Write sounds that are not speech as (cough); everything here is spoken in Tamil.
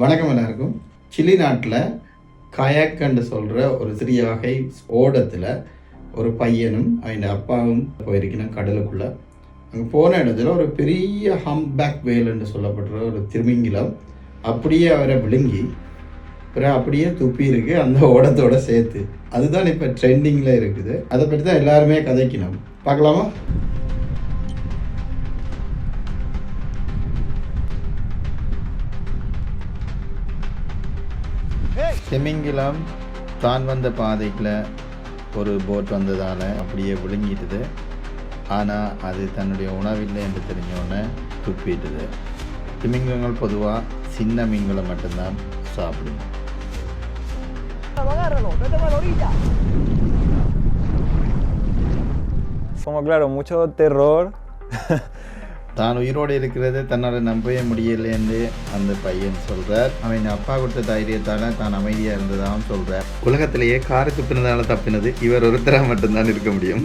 வணக்கம் எல்லாருக்கும். சிலி நாட்டில் கயக்கன்னு சொல்கிற ஒரு சிறிய வகை ஓடத்தில் ஒரு பையனும் அவன் அப்பாவும் போயிருக்கணும் கடலுக்குள்ளே. அங்கே போன இடத்துல ஒரு பெரிய ஹம்பேக் என்று சொல்லப்படுற ஒரு திருமிங்கிலம் அப்படியே அவரை விழுங்கி அப்புறம் அப்படியே துப்பி இருக்கு அந்த ஓடத்தோட சேர்த்து. அதுதான் இப்போ ட்ரெண்டிங்கில் இருக்குது. அதை பற்றி தான் எல்லாருமே கதைக்கணும். பார்க்கலாமா? திமிங்கிலம் தான் வந்த பாதைக்குள்ள ஒரு போட் வந்ததால் அப்படியே விழுங்கிட்டுது ஆனால் அது தன்னுடைய உணவில்லை என்று தெரிஞ்சோடனே துப்பிட்டுது திமிங்கலங்கள் பொதுவாக சின்ன மீன்களை மட்டும்தான் சாப்பிடும் Agárralo. Como claro, mucho terror. (laughs) தான் உயிரோடு இருக்கிறது தன்னால் நம்பவே முடியலை என்று அந்த பையன் சொல்கிறார் அவன் அப்பா கொடுத்த தைரியத்தால் தான் அமைதியாக இருந்ததாகவும் சொல்கிறார் உலகத்திலேயே காரை துப்பினதால தப்பினது இவர் ஒருத்தராக மட்டும்தான் இருக்க முடியும்.